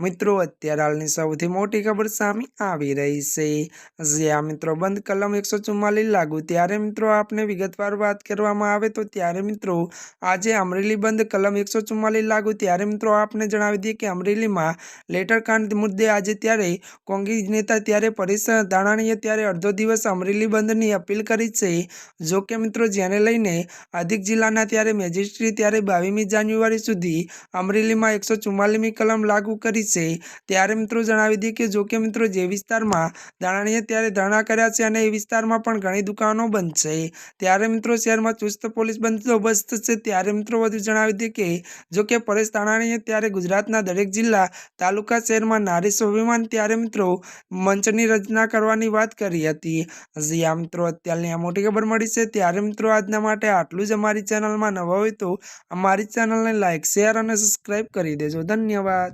મિત્રો, અત્યારે હાલની સૌથી મોટી ખબર સામે આવી રહી છે. જ્યાં મિત્રો, બંધ કલમ એકસો ચુમ્માલીસ લાગુ ત્યારે મિત્રો આપને વિગતવાર વાત કરવામાં આવે તો ત્યારે મિત્રો, આજે અમરેલી બંધ કલમ એકસો ચુમ્માલીસ લાગુ ત્યારે મિત્રો આપને જણાવી દઈએ કે અમરેલીમાં લેટર કાંડ મુદ્દે આજે ત્યારે કોંગ્રેસ નેતા ત્યારે પરેશ ધાનાણીએ ત્યારે અડધો દિવસ અમરેલી બંધની અપીલ કરી છે. જો કે મિત્રો, જેને લઈને અધિક જિલ્લાના ત્યારે મેજિસ્ટ્રી ત્યારે બાવીમી જાન્યુઆરી સુધી અમરેલીમાં એકસો ચુમ્માલીસમી કલમ લાગુ કરી છે. ત્યારે મિત્રો જણાવી દઈએ કે જો કે મિત્રો જે વિસ્તારમાં દાણાણીએ ત્યારે ધરણા કર્યા છે અને એ વિસ્તારમાં પણ ઘણી દુકાનો બંધ છે. ત્યારે મિત્રો શહેરમાં ચુસ્ત પોલીસ બંદોબસ્ત છે. ત્યારે મિત્રો વધુ જણાવી દઈએ કે જો કે પરેશ દાણાણીએ ત્યારે ગુજરાતના દરેક જિલ્લા તાલુકા શહેરમાં નારી સ્વાભિમાન ત્યારે મિત્રો મંચની રચના કરવાની વાત કરી હતી. હજી આ મિત્રો, અત્યારની આ મોટી ખબર મળી છે. ત્યારે મિત્રો આજના માટે આટલું જ અમારી ચેનલમાં નવા હોય તો અમારી ચેનલને લાઇક શેર અને સબસ્ક્રાઈબ કરી દેજો. ધન્યવાદ.